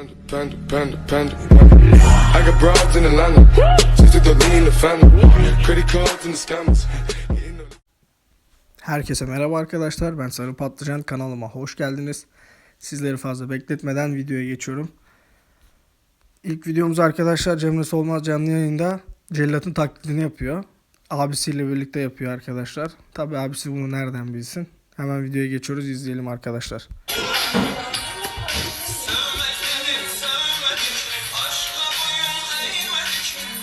Panda, panda, panda, panda. I got broads in Atlanta. Just the lean the family. Credit cards and the scammers. Herkese merhaba arkadaşlar. Ben Sarı Patlıcan kanalıma hoş geldiniz. Sizleri fazla bekletmeden videoya geçiyorum. İlk videomuz arkadaşlar Cemre Solmaz canlı yayında Cellat'ın taklidini yapıyor. Abisiyle birlikte yapıyor arkadaşlar. Tabi abisi bunu nereden bilsin. Hemen videoya geçiyoruz izleyelim arkadaşlar.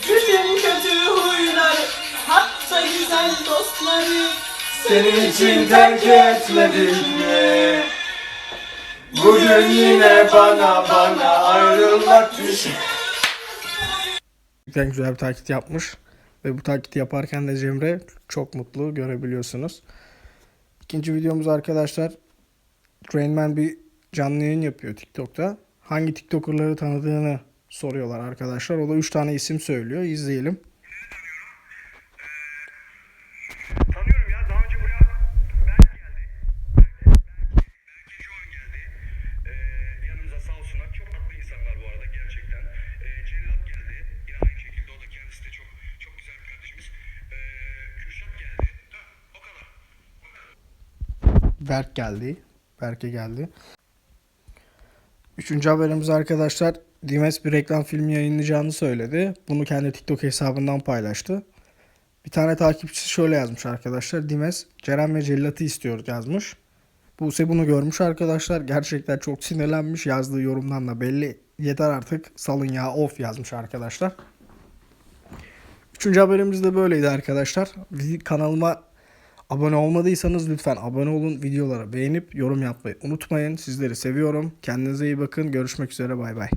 Bütün kötü huyları hatta güzel dostları Senin için terk etmedim mi? Bugün yine bana bana ayrılmak düşer Gerçekten güzel bir taklit yapmış. Ve bu taklidi yaparken de Cemre çok mutlu görebiliyorsunuz. İkinci videomuz arkadaşlar Rain Man bir canlı yayın yapıyor TikTok'ta. Hangi TikToker'ları tanıdığını soruyorlar arkadaşlar. O da 3 tane isim söylüyor. İzleyelim. Berk geldi. Berk, Berk, Berke geldi. Üçüncü haberimiz arkadaşlar Dimes bir reklam filmi yayınlayacağını söyledi. Bunu kendi TikTok hesabından paylaştı. Bir tane takipçisi şöyle yazmış arkadaşlar. Dimes Ceren ve Cellat'ı istiyor yazmış. Buse bunu görmüş arkadaşlar. Gerçekten çok sinirlenmiş. Yazdığı yorumdan da belli. Yeter artık salın ya of yazmış arkadaşlar. Üçüncü haberimiz de böyleydi arkadaşlar. Kanalıma abone olmadıysanız lütfen abone olun. Videoları beğenip yorum yapmayı unutmayın. Sizleri seviyorum. Kendinize iyi bakın. Görüşmek üzere. Bay bay.